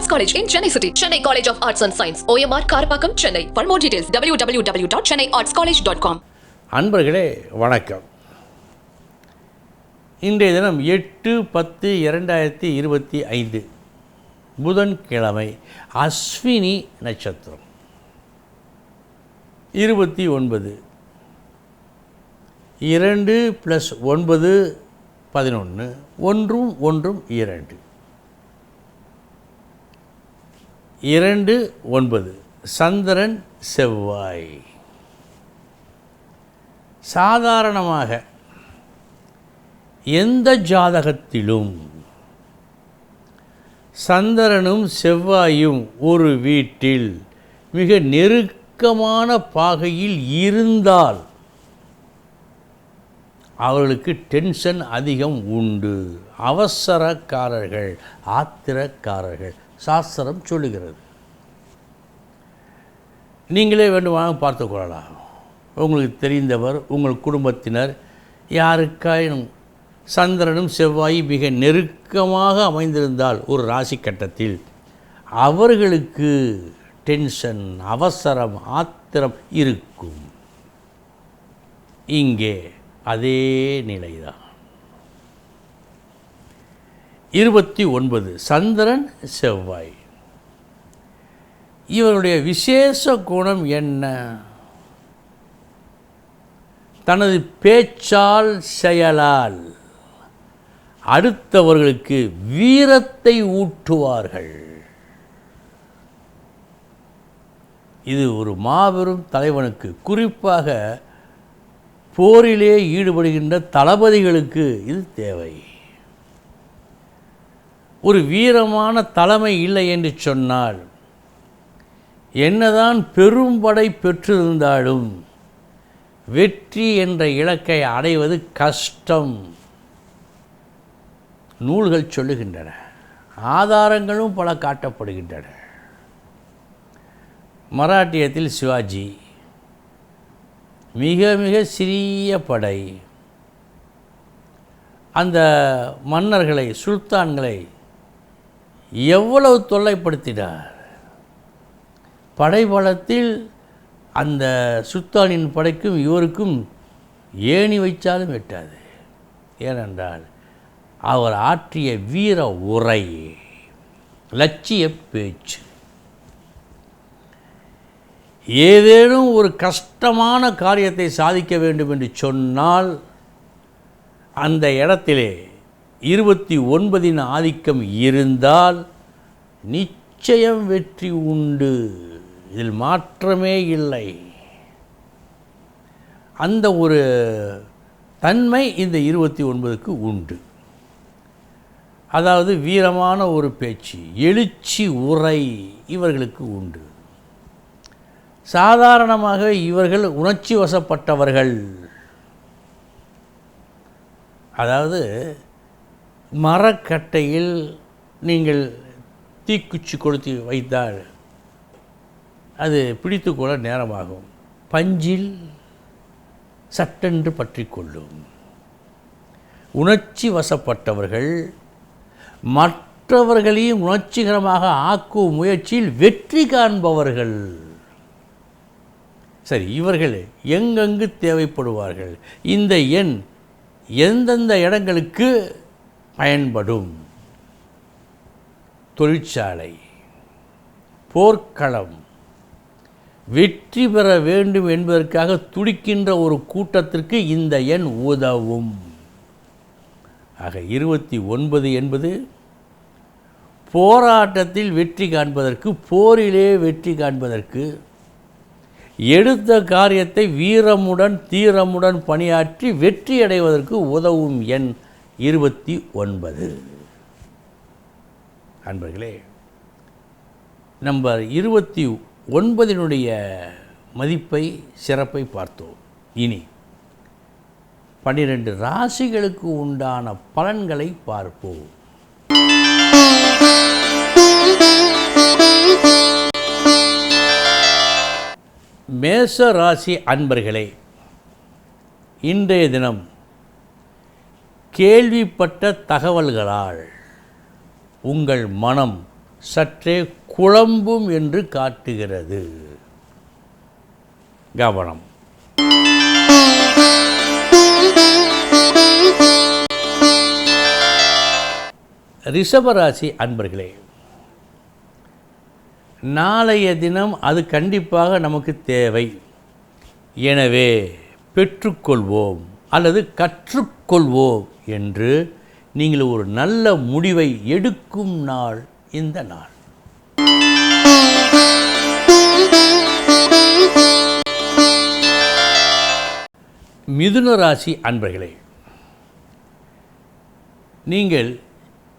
Arts college in Chennai city Chennai college of arts and science OMR Karapakkam Chennai for more details W Chennai arts college dot அன்பர்களே வணக்கம் இன்றைய தினம் எட்டு பத்து இரண்டாயிரத்தி இருபத்தி ஐந்து புதன்கிழமை அஸ்வினி நட்சத்திரம் இருபத்தி ஒன்பது இரண்டு ப்ளஸ் ஒன்பது பதினொன்று ஒன்றும் ஒன்றும் இரண்டு இரண்டு ஒன்பது. சந்திரன் செவ்வாய். சாதாரணமாக எந்த ஜாதகத்திலும் சந்திரனும் செவ்வாயும் ஒரு வீட்டில் மிக நெருக்கமான பாகையில் இருந்தால் அவர்களுக்கு டென்ஷன் அதிகம் உண்டு. அவசரக்காரர்கள் ஆத்திரக்காரர்கள். சாஸ்திரம் சொல்லுகிறது. நீங்களே வேண்டுமானாலும் பார்த்து கொள்ளலாம். உங்களுக்கு தெரிந்தவர் உங்கள் குடும்பத்தினர் யாருக்காயினும் சந்திரனும் செவ்வாய் மிக நெருக்கமாக அமைந்திருந்தால் ஒரு ராசி கட்டத்தில் அவர்களுக்கு டென்ஷன் அவசரம் ஆத்திரம் இருக்கும். இங்கே அதே நிலைதான். இருபத்தி ஒன்பது சந்திரன் செவ்வாய். இவருடைய விசேஷ குணம் என்ன? தனது பேச்சால் செயலால் அடுத்தவர்களுக்கு வீரத்தை ஊட்டுவார்கள். இது ஒரு மாபெரும் தலைவனுக்கு குறிப்பாக போரிலே ஈடுபடுகின்ற தளபதிகளுக்கு இது தேவை. ஒரு வீரமான தலைமை இல்லை என்று சொன்னால் என்னதான் பெரும்படை பெற்றிருந்தாலும் வெற்றி என்ற இலக்கை அடைவது கஷ்டம். நூல்கள் சொல்லுகின்றன ஆதாரங்களும் பல காட்டப்படுகின்றன. மராட்டியத்தில் சிவாஜி மிக மிக சிறிய படை. அந்த மன்னர்களை சுல்தான்களை எவ்வளவு தொல்லைப்படுத்தினார். படைபலத்தில் அந்த சுல்தானின் படைக்கும் இவருக்கும் ஏணி வைச்சாலும் வெட்டாது ஏனென்றால் அவர் ஆற்றிய வீர உரை லட்சிய பேச்சு. ஏதேனும் ஒரு கஷ்டமான காரியத்தை சாதிக்க வேண்டும் என்று சொன்னால் அந்த இடத்திலே இருபத்தி ஒன்பதின் ஆதிக்கம் இருந்தால் நிச்சயம் வெற்றி உண்டு. இதில் மாற்றமே இல்லை. அந்த ஒரு தன்மை இந்த இருபத்தி ஒன்பதுக்கு உண்டு. அதாவது வீரமான ஒரு பேச்சு எழுச்சி உரை இவர்களுக்கு உண்டு. சாதாரணமாக இவர்கள் உணர்ச்சி வசப்பட்டவர்கள். அதாவது மரக்கட்டையில் நீங்கள் தீக்குச்சி கொளுத்தி வைத்தால் அது பிடித்துக்கொள்ள நேரமாகும். பஞ்சில் சட்டென்று பற்றி கொள்ளும் உணர்ச்சி வசப்பட்டவர்கள் மற்றவர்களையும் உணர்ச்சிகரமாக ஆக்கும் முயற்சியில் வெற்றி காண்பவர்கள். சரி இவர்கள் எங்கெங்கு தேவைப்படுவார்கள்? இந்த எண் எந்தெந்த இடங்களுக்கு பயன்படும்? தொழிற்சாலை போர்க்களம் வெற்றி பெற வேண்டும் என்பதற்காக துடிக்கின்ற ஒரு கூட்டத்திற்கு இந்த எண் உதவும். ஆக இருபத்தி ஒன்பது என்பது போராட்டத்தில் வெற்றி காண்பதற்கு போரிலே வெற்றி காண்பதற்கு எடுத்த காரியத்தை வீரமுடன் தீரமுடன் பணியாற்றி வெற்றி அடைவதற்கு உதவும் எண் இருபத்தி ஒன்பது. அன்பர்களே நம்பர் இருபத்தி ஒன்பதினுடைய மதிப்பை சிறப்பை பார்த்தோம். இனி பன்னிரெண்டு ராசிகளுக்கு உண்டான பலன்களை பார்ப்போம். மேச ராசி அன்பர்களே இன்றைய தினம் கேள்விப்பட்ட தகவல்களால் உங்கள் மனம் சற்றே குழம்பும் என்று காட்டுகிறது. கவனம். ரிஷபராசி அன்பர்களே நாளைய தினம் அது கண்டிப்பாக நமக்கு தேவை. எனவே பெற்றுக்கொள்வோம் அல்லது கற்றுக்கொள்வோம் என்று நீங்கள் ஒரு நல்ல முடிவை எடுக்கும் நாள் இந்த நாள். மிதுன ராசி அன்பர்களே நீங்கள்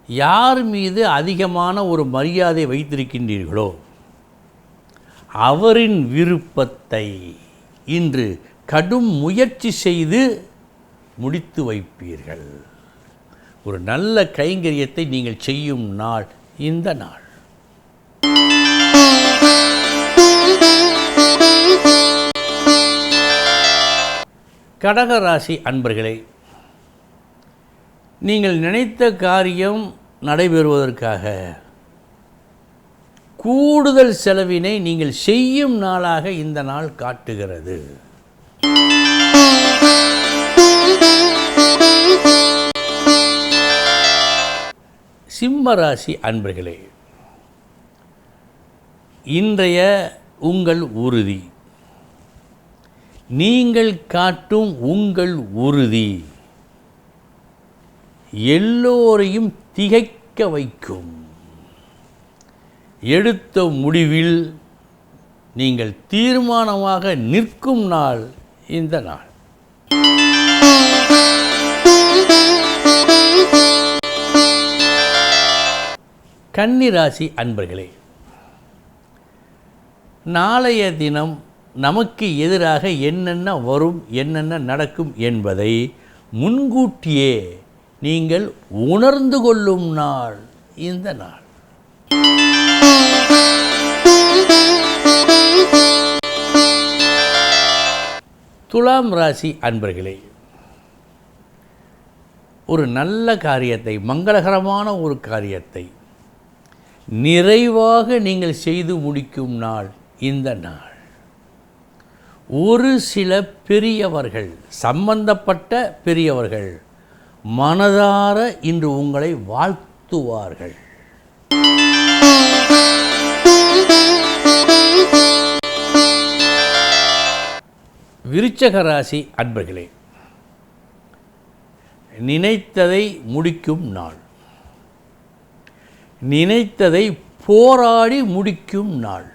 யார் மீது அதிகமான ஒரு மரியாதை வைத்திருக்கின்றீர்களோ அவரின் விருப்பத்தை இன்று கடும் முயற்சி செய்து முடித்து வைப்பீர்கள். ஒரு நல்ல கைங்கரியத்தை நீங்கள் செய்யும் நாள் இந்த நாள். கடகராசி அன்பர்களே நீங்கள் நினைத்த காரியம் நடைபெறுவதற்காக கூடுதல் செலவினை நீங்கள் செய்யும் நாளாக இந்த நாள் காட்டுகிறது. சிம்மராசி அன்பர்களே இன்றைய உங்கள் உறுதி. நீங்கள் காட்டும் உங்கள் உறுதி எல்லோரையும் திகைக்க வைக்கும். எடுத்த முடிவில் நீங்கள் தீர்மானமாக நிற்கும் நாள் இந்த நாள். கன்னிராசி அன்பர்களே நாளைய தினம் நமக்கு எதிராக என்னென்ன வரும் என்னென்ன நடக்கும் என்பதை முன்கூட்டியே நீங்கள் உணர்ந்து கொள்ளும் நாள் இந்த நாள். துலாம் ராசி அன்பர்களே ஒரு நல்ல காரியத்தை மங்களகரமான ஒரு காரியத்தை நிறைவாக நீங்கள் செய்து முடிக்கும் நாள் இந்த நாள். ஒரு சில பெரியவர்கள் சம்பந்தப்பட்ட பெரியவர்கள் மனதார இன்று உங்களை வாழ்த்துவார்கள். விருச்சக ராசி அன்பர்களே நினைத்ததை முடிக்கும் நாள். நினைத்ததை போராடி முடிக்கும் நாள்.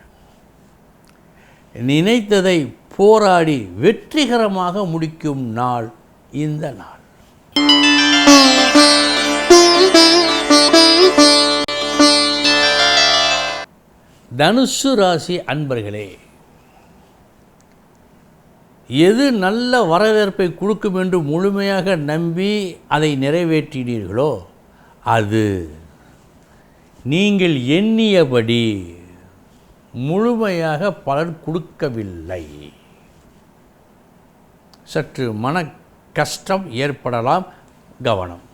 நினைத்ததை போராடி வெற்றிகரமாக முடிக்கும் நாள் இந்த நாள். தனுசு ராசி அன்பர்களே எது நல்ல வரவேற்பை கொடுக்கும் என்று முழுமையாக நம்பி அதை நிறைவேற்றினீர்களோ அது நீங்கள் எண்ணியபடி முழுமையாக பலன் கொடுக்கவில்லை. சற்று மன கஷ்டம் ஏற்படலாம். கவனம்.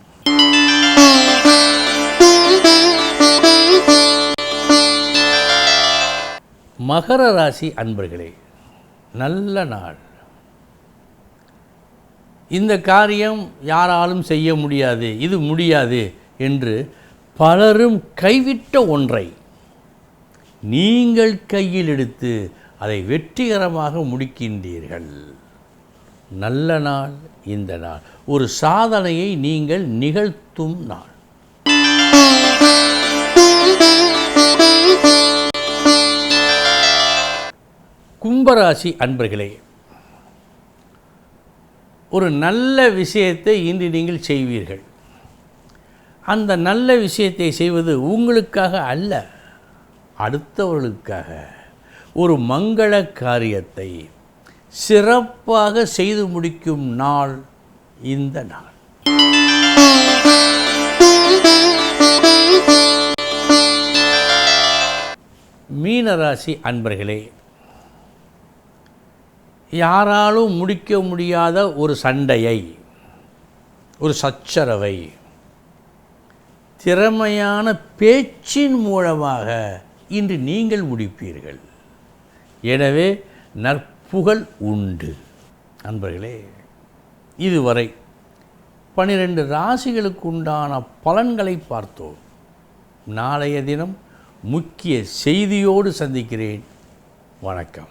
மகர ராசி அன்பர்களே நல்ல நாள். இந்த காரியம் யாராலும் செய்ய முடியாது இது முடியாது என்று பலரும் கைவிட்ட ஒன்றை நீங்கள் கையில் எடுத்து அதை வெற்றிகரமாக முடிக்கின்றீர்கள். நல்ல நாள் இந்த நாள். ஒரு சாதனையை நீங்கள் நிகழ்த்தும் நாள். கும்பராசி அன்பர்களே ஒரு நல்ல விஷயத்தை இன்று நீங்கள் செய்வீர்கள். அந்த நல்ல விஷயத்தை செய்வது உங்களுக்காக அல்ல அடுத்தவர்களுக்காக. ஒரு மங்கள காரியத்தை சிறப்பாக செய்து முடிக்கும் நாள் இந்த நாள். மீனராசி அன்பர்களே யாராலும் முடிக்க முடியாத ஒரு சண்டையை ஒரு சச்சரவை திறமையான பேச்சின் மூலமாக இன்று நீங்கள் முடிப்பீர்கள். எனவே நற்புகழ் உண்டு. நண்பர்களே இதுவரை பனிரெண்டு ராசிகளுக்கு உண்டான பலன்களை பார்த்தோம். நாளைய தினம் முக்கிய செய்தியோடு சந்திக்கிறேன். வணக்கம்.